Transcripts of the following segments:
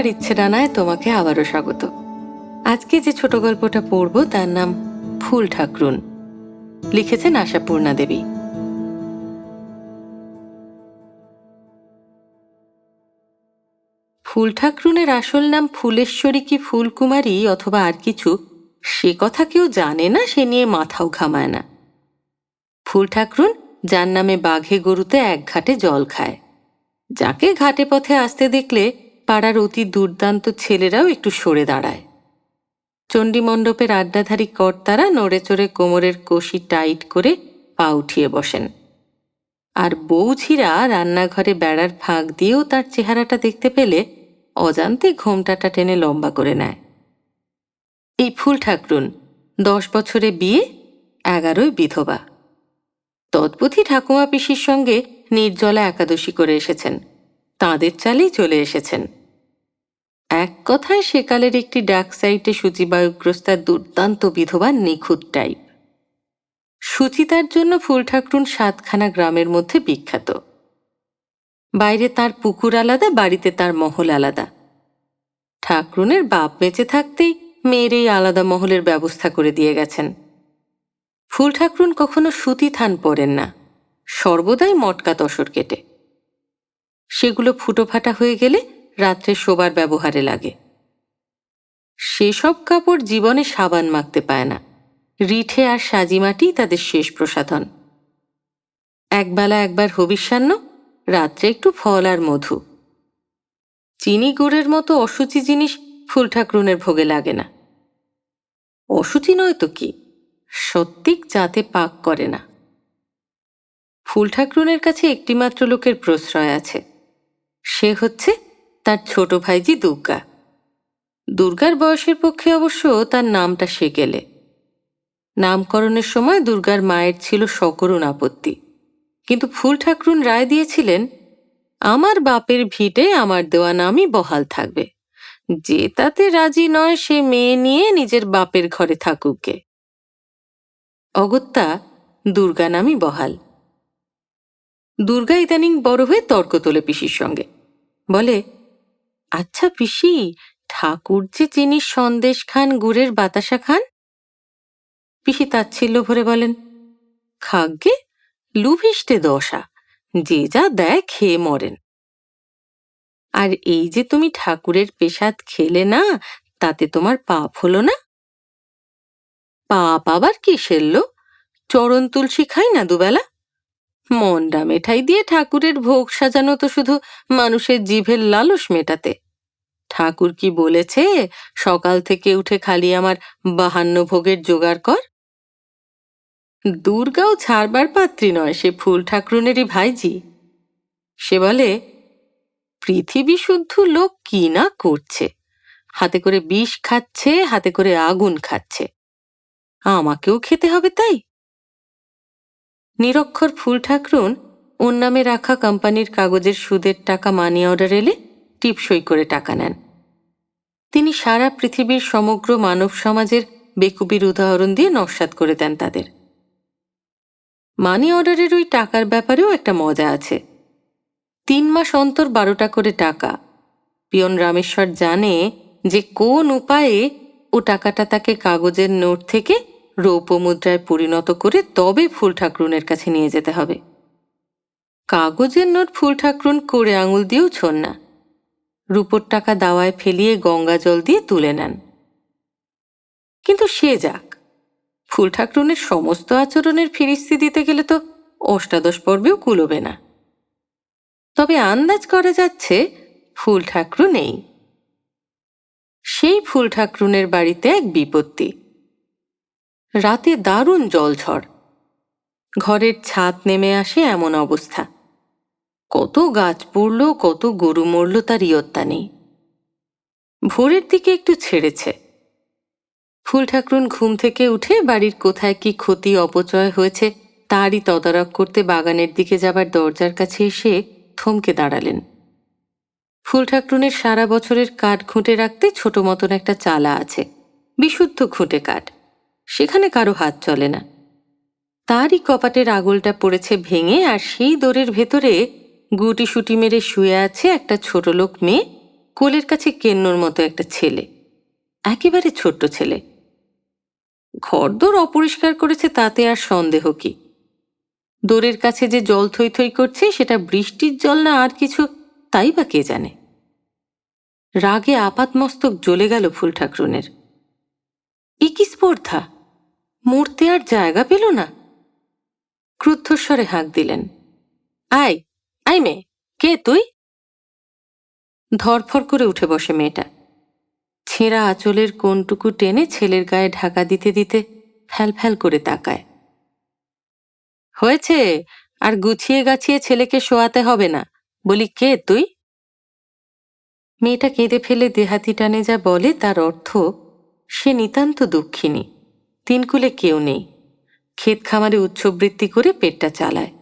পৃথার ইচ্ছে ডানায় তোমাকে আবারও স্বাগত। আজকে যে ছোট গল্পটা পড়ব তার নাম ফুল ঠাকরুন। লিখেছেন আশাপূর্ণা দেবী। ফুল ঠাকরুনের আসল নাম ফুলেশ্বরী কি ফুলকুমারী অথবা আর কিছু? সে কথা কেউ জানে না, সে নিয়ে মাথাও ঘামায় না। ফুল ঠাকরুন যার নামে বাঘে গরুতে এক ঘাটে জল খায়। যাকে ঘাটে পথে আসতে দেখলে পাড়ার অতি দুর্দান্ত ছেলেরাও একটু সরে দাঁড়ায়। চণ্ডীমণ্ডপের আড্ডাধারী কর্তারা নড়ে চড়ে কোমরের কষি টাইট করে পা উঠিয়ে বসেন। আর বৌঝিরা রান্নাঘরে বেড়ার ফাঁক দিয়েও তার চেহারাটা দেখতে পেলে অজান্তে ঘোমটাটা টেনে লম্বা করে নেয়। এই ফুল ঠাকরুন, দশ বছরে বিয়ে, এগারোই বিধবা। তৎপথি ঠাকুমা পিসির সঙ্গে নির্জলা একাদশী করে এসেছেন। তাঁদের চালেই চলে এসেছেন। এক কথায় সেকালের একটি ডাক সাইটে সূচিবায়ুগ্রস্তার দুর্দান্ত বিধবা নিখুঁত টাইপ সুচিতার জন্য ফুল ঠাকরুন সাতখানা গ্রামের মধ্যে বিখ্যাত। বাইরে তার পুকুর আলাদা, বাড়িতে তার মহল আলাদা। ঠাকরুনের বাপ বেঁচে থাকতেই মেয়ের এই আলাদা মহলের ব্যবস্থা করে দিয়ে গেছেন। ফুল ঠাকরুন কখনো সুতি থান পরেন না, সর্বদাই মটকা তসর কেটে। সেগুলো ফুটো ফাটা হয়ে গেলে রাত্রে শোবার ব্যবহারে লাগে। সেসব কাপড় জীবনে সাবান মাখতে পায় না। রিঠে আর সাজিমাটি তাদের শেষ প্রসাধন। একবেলা একবার হবিষ্যান্ন, রাত্রে একটু ফল আর মধু। চিনি গুড়ের মতো অসুচি জিনিস ফুল ঠাকরুনের ভোগে লাগে না। অসুচি নয় তো কি? সত্যিক যাতে পাক করে না। ফুল ঠাকরুনের কাছে একটিমাত্র লোকের প্রশ্রয় আছে। সে হচ্ছে তার ছোট ভাইজি দুর্গা। দুর্গার বয়সের পক্ষে অবশ্য তার নামটা সে গেলে নামকরণের সময় দুর্গার মায়ের ছিল সকরুণ আপত্তি। কিন্তু ফুল ঠাকরুন রায় দিয়েছিলেন, আমার বাপের ভিটে আমার দেওয়া নামই বহাল থাকবে। যে তাতে রাজি নয় সে মেয়ে নিয়ে নিজের বাপের ঘরে থাকুকগে। অগত্যা দুর্গা নামই বহাল। দুর্গা ইদানিং বড় হয়ে তর্ক তোলে পিসির সঙ্গে। বলে আচ্ছা পিসি ঠাকুর যে চিনি সন্দেশ খান, গুড়ের বাতাসা খান? পিসি তাচ্ছিল্য ভরে বলেন খাগ্গে লুভিষ্টে দশা, যে যা দেয় খেয়ে মরেন। আর এই যে তুমি ঠাকুরের পেশাদ খেলে না, তাতে তোমার পাপ হলো না? পাপ আবার কি সেরল চরণ তুলসী খাই না দুবেলা? মন্ডা মেঠাই দিয়ে ঠাকুরের ভোগ সাজানো তো শুধু মানুষের জিভের লালস মেটাতে। ঠাকুর কি বলেছে, সকাল থেকে উঠে খালি আমার বাহান্ন ভোগের জোগাড় কর? দুর্গাও ছাড়বার পাত্রী নয় সে ফুল ঠাকুরনেরই ভাইজি সে বলে, পৃথিবী শুদ্ধ লোক কি না করছে? হাতে করে বিষ খাচ্ছে, হাতে করে আগুন খাচ্ছে। আমাকেও খেতে হবে তাই? নিরক্ষর ফুল ঠাকরুন ওর নামে রাখা কোম্পানির কাগজের সুদের টাকা মানি অর্ডার এলে টিপসই করে টাকা নেন। তিনি সারা পৃথিবীর সমগ্র মানব সমাজের বেকুবির উদাহরণ দিয়ে নস্বাত করে দেন তাদের। মানি অর্ডারের ওই টাকার ব্যাপারেও একটা মজা আছে। তিন মাস অন্তর বারোটা করে টাকা। পিয়ন রামেশ্বর জানে যে কোন উপায়ে ও টাকাটা তাকে কাগজের নোট থেকে রৌপ্য মুদ্রায় পরিণত করে তবে ফুল ঠাকরুনের কাছে নিয়ে যেতে হবে। কাগজের নোট ফুল ঠাকরুন করে আঙুল দিয়েও ছোন না। রূপোর টাকা দাওয়ায় ফেলিয়ে গঙ্গা জল দিয়ে তুলে নেন। কিন্তু সে যাক, ফুল ঠাকরুনের সমস্ত আচরণের ফিরিস্তি দিতে গেলে তো অষ্টাদশ পর্বেও কুলোবে না। তবে আন্দাজ করা যাচ্ছে ফুল ঠাকরু নেই। সেই ফুল ঠাকরুনের বাড়িতে এক বিপত্তি। রাতে দারুণ জলঝড়। ঘরের ছাদ নেমে আসে এমন অবস্থা। কত গাছ পড়ল, কত গরু মরল, তার ইয়ত্তা নেই। ভোরের দিকে একটু ছেড়েছে। ফুল ঠাকরুন ঘুম থেকে উঠে বাড়ির কোথায় কি ক্ষতি, অপচয় হয়েছে, তারই তদারক করতে বাগানের দিকে যাবার দরজার কাছে এসে থমকে দাঁড়ালেন। ফুল ঠাকরুনের সারা বছরের কাঠ খুঁটে রাখতে ছোট মতন একটা চালা আছে, বিশুদ্ধ খুঁটে কাঠ। সেখানে কারও হাত চলে না। তারই কপাটের আগলটা পড়েছে ভেঙে আর সেই দোরের ভেতরে গুটি সুটি মেরে শুয়ে আছে একটা ছোট লোক মেয়ে, কোলের কাছে কেন্নর মতো একটা ছেলে। একেবারে ছোট্ট ছেলে। ঘরদোর অপরিষ্কার করেছে তাতে আর সন্দেহ কি? দোরের কাছে যে জল থই থই করছে, সেটা বৃষ্টির জল না আর কিছু, তাই বা কে জানে? রাগে আপাতমস্তক জ্বলে গেল ফুল ঠাকরুনের এ কি স্পর্ধা? মরতে আর জায়গা পেল না। ক্রুদ্ধস্বরে হাঁক দিলেন, আয় আয় মেয়ে, কে তুই? ধরফর করে উঠে বসে মেয়েটা। ছেঁড়া আঁচলের কোনটুকু টেনে ছেলের গায়ে ঢাকা দিতে দিতে ফ্যাল ফ্যাল করে তাকায়। হয়েছে, আর গুছিয়ে গাছিয়ে ছেলেকে শোয়াতে হবে না। বলি, কে তুই? মেয়েটা কেঁদে ফেলে দেহাতি টানে যা বলে তার অর্থ, সে নিতান্ত দুঃখিনী। তিনকুলে কেউ নেই। ক্ষেত খামারে উচ্ছবৃত্তি করে পেটটা চালায়।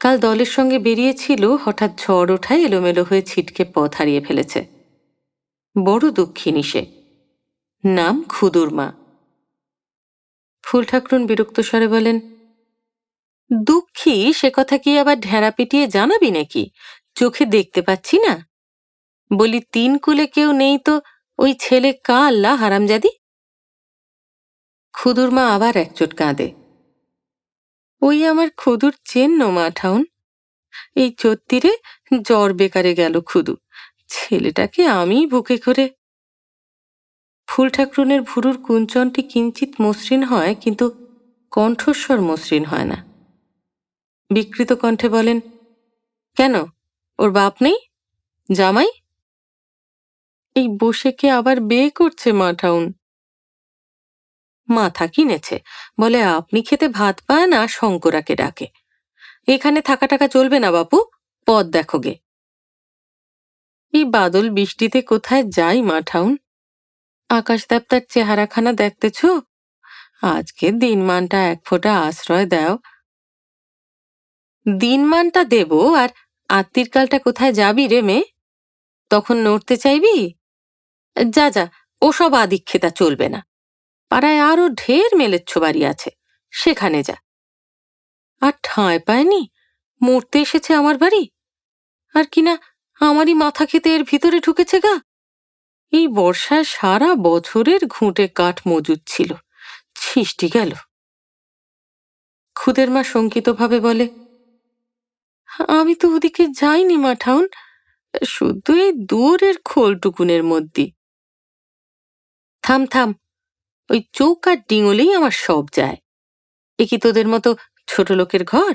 কাল দলের সঙ্গে বেরিয়েছিল, হঠাৎ ঝড় ওঠায় এলোমেলো হয়ে ছিটকে পথ হারিয়ে ফেলেছে। বড় দুঃখিনী সে। নাম খুদুর মা। ফুল ঠাকরুন বিরক্ত স্বরে বলেন, দুঃখী, সে কথা কি আবার ঢেঁড়া পিটিয়ে জানাবি নাকি? চোখে দেখতে পাচ্ছি না। বলি, তিন কুলে কেউ নেই তো ওই ছেলে কা আল্লাহ হারামজাদি? খুদুর মা আবার একচোট কাঁদে। ওই আমার খুদুর চেন্ন মা ঠাউন। এই চত্তিরে জ্বর বেকারে গেল খুদু। ছেলেটাকে আমি বুকে করে ফুল ঠাকরুনের ভুরুর কুঞ্চনটি কিঞ্চিত মসৃণ হয়, কিন্তু কণ্ঠস্বর মসৃণ হয় না। বিকৃত কণ্ঠে বলেন, কেন? ওর বাপ নেই? জামাই? এই বসে কে আবার বিয়ে করছে, মা ঠাউন? মাথা কিনেছে। বলে, আপনি খেতে ভাত পায় না শঙ্করাকে ডাকে। এখানে থাকা টাকা চলবে না বাপু, পথ দেখো গে। এই বাদল, বৃষ্টিতে কোথায় যাই, মা ঠাউন? আকাশ দেবতার চেহারাখানা দেখতেছ? আজকে দিনমানটা এক ফোঁটা আশ্রয় দাও। দিনমানটা দেব আর আত্মীর কালটা কোথায় যাবি রে মেয়ে? তখন নড়তে চাইবি? যা যা, ওসব আদিক্ষেতা চলবে না। পাড়ায় আরও ঢের মেলেচ্ছ বাড়ি আছে। সেখানে যা। আর ঠাঁই পায়নি? মরতে এসেছে আমার বাড়ি? আর কিনা আমারই মাথা খেতে এর ভিতরে ঢুকেছে গা? এই বর্ষায় সারা বছরের ঘুঁটে কাঠ মজুদ ছিল। ছিষ্টি গেল। খুদের মা শঙ্কিতভাবে বলে, আমি তো ওদিকে যাইনি, মা ঠাউন। শুধু এই দূরের খোলটুকুনের মধ্যে। থাম থাম ওই চৌকার ডিঙলেই আমার সব যায়। এ কি তোদের মতো ছোট লোকের ঘর?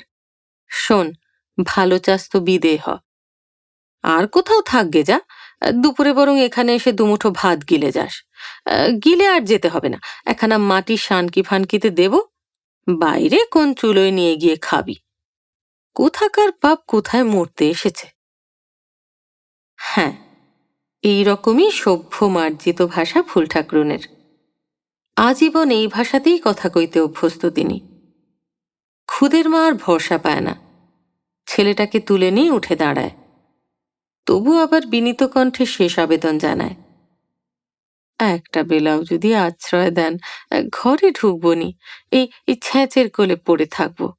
শোন, ভালো চাস তো বিদে হ আর কোথাও থাকবে যা, দুপুরে বরং এখানে এসে দুমুঠো ভাত গিলে যাস। গিলে আর যেতে হবে না, একখানা মাটি শানকি ফানকিতে দেব, বাইরে কোন চুলোয় নিয়ে গিয়ে খাবি। কোথাকার পাপ কোথায় মরতে এসেছে? হ্যাঁ এই রকমই সভ্য মার্জিত ভাষা ফুল ঠাকরুনের আজীবন এই ভাষাতেই কথা কইতে অভ্যস্ত তিনি। খুদের মা আর ভরসা পায় না। ছেলেটাকে তুলে নিয়ে উঠে দাঁড়ায়। তবু আবার বিনীত কণ্ঠে শেষ আবেদন জানায়। একটা বেলাও যদি আশ্রয় দেন, ঘরে ঢুকবনি, এই এই ছ্যাঁচের কোলে পড়ে থাকব।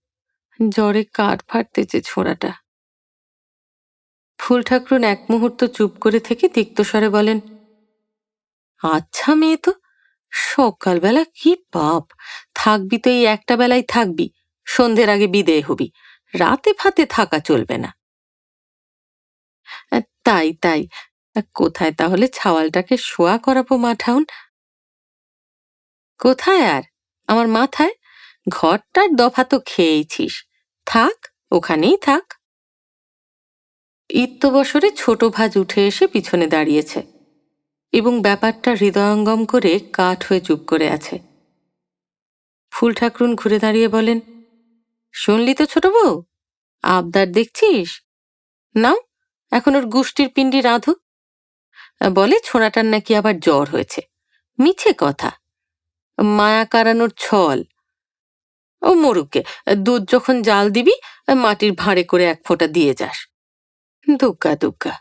জ্বরে কাঠ ফাটতেছে ছোড়াটা। ফুল ঠাকরুন এক মুহূর্ত চুপ করে থেকে তিক্তস্বরে বলেন আচ্ছা মেয়ে তো সকালবেলা কি পাপ? থাকবি তো এই একটা বেলায় থাকবি, সন্ধ্যের আগে বিদেয় হবি, রাতে ফাতে থাকা চলবে না। তাই তাই। কোথায় তাহলে ছাওয়ালটাকে শোয়া করাবো মাঠাউন? কোথায় আর? আমার মাথায়? ঘরটার দফা তো খেয়েছিস। থাক, ওখানেই থাক। ইত্যবসরে ছোট ভাজ উঠে এসে পিছনে দাঁড়িয়েছে। এবং ব্যাপারটা হৃদয়ঙ্গম করে কাঠ হয়ে চুপ করে আছে। ফুল ঠাকরুন ঘুরে দাঁড়িয়ে বলেন, শুনলি তো ছোট বউ, আবদার দেখছিস? নাও, এখন ওর গুষ্টির পিণ্ডি রাঁধো। বলে ছোড়াটার নাকি আবার জ্বর হয়েছে। মিছে কথা। মায়া কারানোর ছল। ও মরুকে, দুধ যখন জাল দিবি, মাটির ভাঁড়ে করে এক ফোঁটা দিয়ে যাস। দুগ্গা দুগ্গা।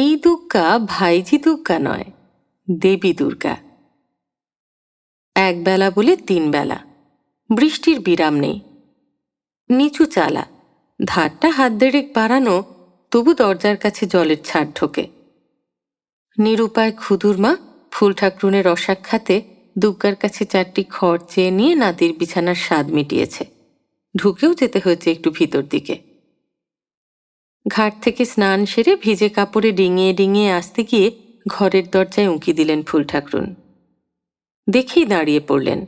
এই দুর্গা ভাইজি দুর্গা নয়, দেবী দুর্গা। এক বেলা তিন বেলা, বৃষ্টির বিরাম নেই। নিচু চালা, ধারটা হাত দেড়েক বাড়ানো, তবু দরজার কাছে জলের ছাড় ঢোকে। নিরুপায় ক্ষুদুর মা ফুল ঠাকরুনের অসাক্ষাতে দুর্গার কাছে চারটি খড় চেয়ে নিয়ে নাতির বিছানার স্বাদ মিটিয়েছে। ঢুকেও যেতে হয়েছে একটু ভিতর দিকে। ঘাট থেকে স্নান সেরে ভিজে কাপড়ে ডিঙিয়ে ডিঙিয়ে আসতে গিয়ে ঘরের দরজায় উঁকি দিলেন ফুল ঠাকরুন। দেখেই দাঁড়িয়ে পড়লেন।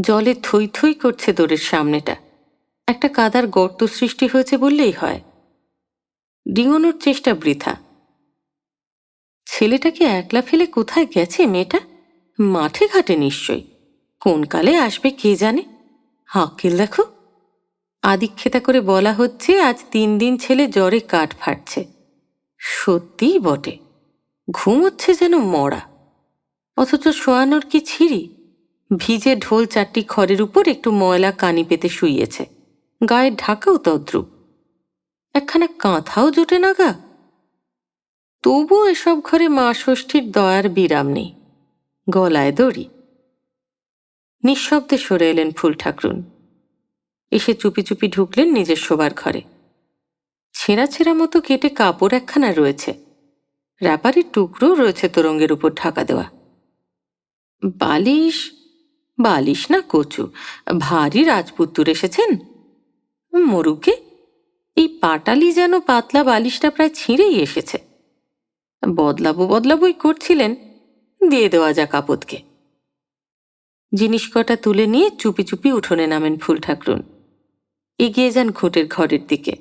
জলে থই থই করছে দোরের সামনেটা। একটা কাদার গর্ত সৃষ্টি হয়েছে বললেই হয়। ডিঙোনোর চেষ্টা বৃথা। ছেলেটাকে একলা ফেলে কোথায় গেছে মেয়েটা? মাঠে ঘাটে নিশ্চয়ই। কোন কালে আসবে কে জানে? হাকিল দেখো। আদিক্ষেতা করে বলা হচ্ছে, আজ তিন দিন ছেলে জ্বরে কাঠ ফাটছে। সত্যিই বটে। ঘুমোচ্ছে যেন মরা। অথচ শোয়ানোর কি ছিঁড়ি? ভিজে ঢোল চারটি খড়ের উপর একটু ময়লা কানি পেতে শুইয়েছে। গায়ের ঢাকাও তদ্রুপ। একখানা কাঁথাও জোটে না গা? তবু এসব ঘরে মা ষষ্ঠীর দয়ার বিরাম নেই। গলায় দড়ি। নিঃশব্দে সরে এলেন ফুল ঠাকরুন এসে চুপি চুপি ঢুকলেন নিজের শোবার ঘরে। ছেঁড়া ছেঁড়া মতো কেটে কাপড় একখানা রয়েছে। র্যাপারের টুকরো রয়েছে তোরঙ্গের উপর ঢাকা দেওয়া। বালিশ? বালিশ না কচু? ভারী রাজপুত্তুর এসেছেন? মরুকে? এই পাটালি যেন পাতলা বালিশটা প্রায় ছিঁড়েই এসেছে। বদলাবো বদলাবই করছিলেন। দিয়ে দেওয়া যাক আপদকে। জিনিস কটা তুলে নিয়ে চুপি চুপি উঠোনে নামেন ফুল ঠাকরুন এগিয়ে যান ঘোটের ঘরের দিকে।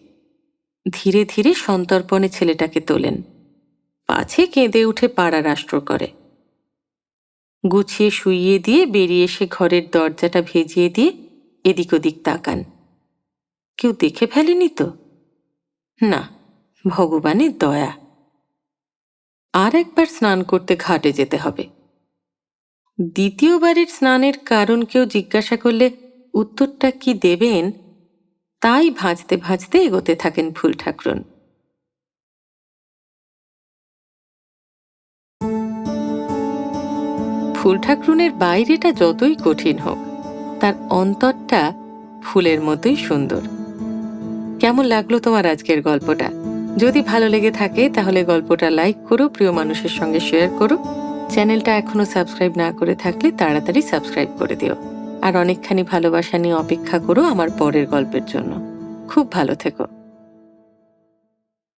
ধীরে ধীরে সন্তর্পণে ছেলেটাকে তোলেন। পাছে কেঁদে উঠে পাড়া রাষ্ট্র করে। গুছিয়ে শুইয়ে দিয়ে বেরিয়ে এসে ঘরের দরজাটা ভেজিয়ে দিয়ে এদিক ওদিক তাকান। কেউ দেখে ফেলেনি তো? না, ভগবানের দয়া। আর একবার স্নান করতে ঘাটে যেতে হবে। দ্বিতীয়বারের স্নানের কারণ কেউ জিজ্ঞাসা করলে উত্তরটা কি দেবেন তাই ভাজতে ভাজতে এগোতে থাকেন ফুল ঠাকরুন। ফুল ঠাকরুনের বাইরেটা যতই কঠিন হোক, তার অন্তরটা ফুলের মতোই সুন্দর। কেমন লাগল তোমার আজকের গল্পটা? যদি ভালো লেগে থাকে, তাহলে গল্পটা লাইক করো, প্রিয় মানুষের সঙ্গে শেয়ার করো। চ্যানেলটা এখনও সাবস্ক্রাইব না করে থাকলে তাড়াতাড়ি সাবস্ক্রাইব করে দিও। আর অনেকখানি ভালোবাসা নিয়ে অপেক্ষা করো আমার পরের গল্পের জন্য। খুব ভালো থেকো।